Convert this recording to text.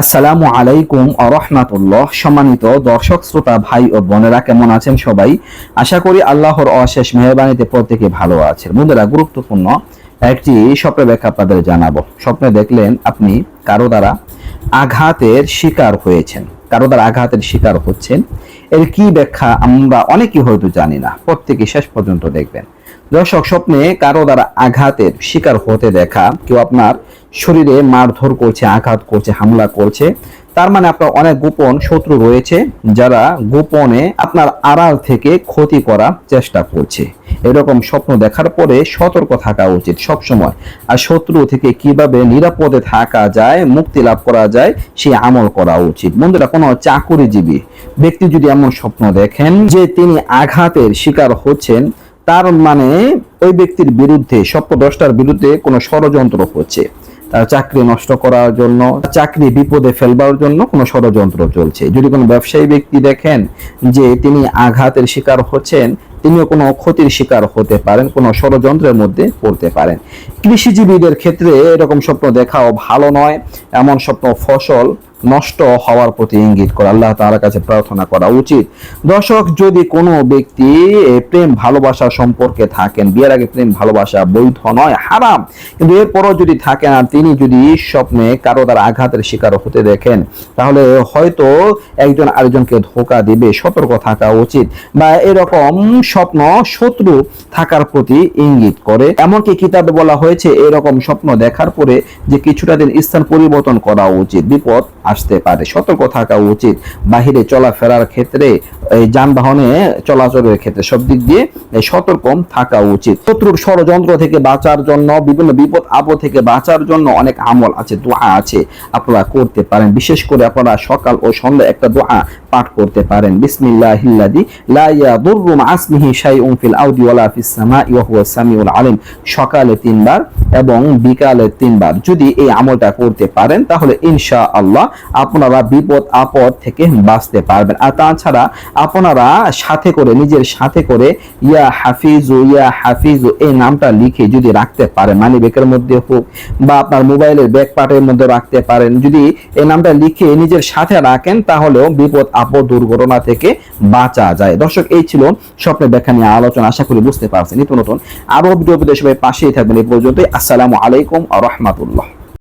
আসসালামু আলাইকুম আরহামাতুল্লাহ সম্মানিত দর্শক, শ্রোতা, ভাই ও বোনেরা, কেমন আছেন সবাই? আশা করি আল্লাহর অশেষ মেহরবানিতে প্রত্যেকে ভালো আছেন। বন্ধুরা, গুরুত্বপূর্ণ একটি স্বপ্নের ব্যাখ্যা আপনাদের জানাব। স্বপ্নে দেখলেন আপনি কারও দ্বারা আঘাতের শিকার হয়েছেন। কারও দ্বারা আঘাতের শিকার হচ্ছেন। এর কি ব্যাখ্যা আমরা অনেকেই হয়তো জানি না। প্রত্যেকে শেষ পর্যন্ত দেখবেন। দর্শক, স্বপ্নে কারও দ্বারা আঘাতের শিকার হতে দেখা, কেউ আপনার শরীরে মারধর করছে, আঘাত করছে, হামলা করছে, তার মানে আপনার অনেক গোপন শত্রু রয়েছে যারা গোপনে আপনার আড়াল থেকে ক্ষতি করার চেষ্টা করছে। এরকম স্বপ্ন দেখার পরে সতর্ক থাকা উচিত সব সময় আর শত্রু থেকে কীভাবে নিরাপদে থাকা যায়, মুক্তি লাভ করা যায়, সে আমল করা উচিত। বন্ধুরা, কোনো চাকুরিজীবী ব্যক্তি যদি এমন স্বপ্ন দেখেন যে তিনি আঘাতের শিকার হচ্ছেন তার মানে ওই ব্যক্তির বিরুদ্ধে স্বপ্নদ্রষ্টার বিরুদ্ধে কোনো ষড়যন্ত্র হচ্ছে। তার চাকরি নষ্ট করার জন্য, চাকরি বিপদে ফেলবার জন্য কোনো ষড়যন্ত্র চলছে। যদি কোনো ব্যবসায়ী ব্যক্তি দেখেন যে তিনি আঘাতের শিকার হচ্ছেন, তিনিও কোনো ক্ষতির শিকার হতে পারেন, কোনো ষড়যন্ত্রের মধ্যে পড়তে পারেন। কৃষিজীবীদের ক্ষেত্রে এরকম স্বপ্ন দেখাও ভালো নয়। এমন স্বপ্ন ফসল নষ্ট হওয়ার প্রতি ইঙ্গিত করে। আল্লাহ তাআলার কাছে প্রার্থনা করা উচিত। দর্শক, যদি কোনো ব্যক্তি প্রেম ভালোবাসা সম্পর্কে থাকেন, বিয়ের আগে প্রেম ভালোবাসা বৈধ নয়, হারাম। কিন্তু এরপরও যদি থাকেন আর তিনি যদি স্বপ্নে কারও দ্বারা আঘাতের শিকার হতে দেখেন, তাহলে হয়তো একজন আরেকজনকে ধোকা দিবে। সতর্ক থাকা উচিত বা এরকম স্বপ্ন শত্রু থাকার প্রতি ইঙ্গিত করে। এমনকি কিতাবে বলা হয়েছে, এরকম স্বপ্ন দেখার পরে যে কিছুটা দিন স্থান পরিবর্তন করা উচিত। বিপদ আসতে পারে। সতর্ক থাকা উচিত। বাহিরে চলাফেরার ক্ষেত্রে, এই যানবাহনে চলাচলের ক্ষেত্রে সব দিক দিয়ে সতর্ক থাকা উচিত। শত্রুর ষড়যন্ত্র থেকে বাঁচার জন্য, বিভিন্ন বিপদ আপদ থেকে বাঁচার জন্য অনেক আমল আছে, দোয়া আছে আপনারা করতে পারেন। বিশেষ করে আপনারা সকাল ও সন্ধ্যা একটা দোয়া পাঠ করতে পারেন। আলিম। সকালে তিনবার এবং বিকালে তিনবার। যদি এই আমলটা করতে পারেন, তাহলে ইনশাআল্লাহ আপনারা বিপদ, আপদ থেকে বাঁচতে পারবেন। আর তাছাড়া আপনারা সাথে করে, নিজের সাথে করে ইয়া হাফিজু ইয়া হাফিজু এই নামটা লিখে যদি রাখতে পারেন, মানি ব্যাগের মধ্যে হোক বা আপনার মোবাইলের ব্যাক পার্টের মধ্যে রাখতে পারেন, যদি এই নামটা লিখে নিজের সাথে রাখেন, তাহলেও বিপদ আপদ দুর্ঘটনা থেকে বাঁচা যায়। দর্শক, এই ছিল স্বপ্নের ব্যাখ্যা নিয়ে আলোচনা। আশা করি বুঝতে পারছেন। নিত্য নতুন আরও ভিডিও সবাই পাশেই থাকবেন। এই পর্যন্তই। আসসালামু আলাইকুম রহমাতুল্লাহ।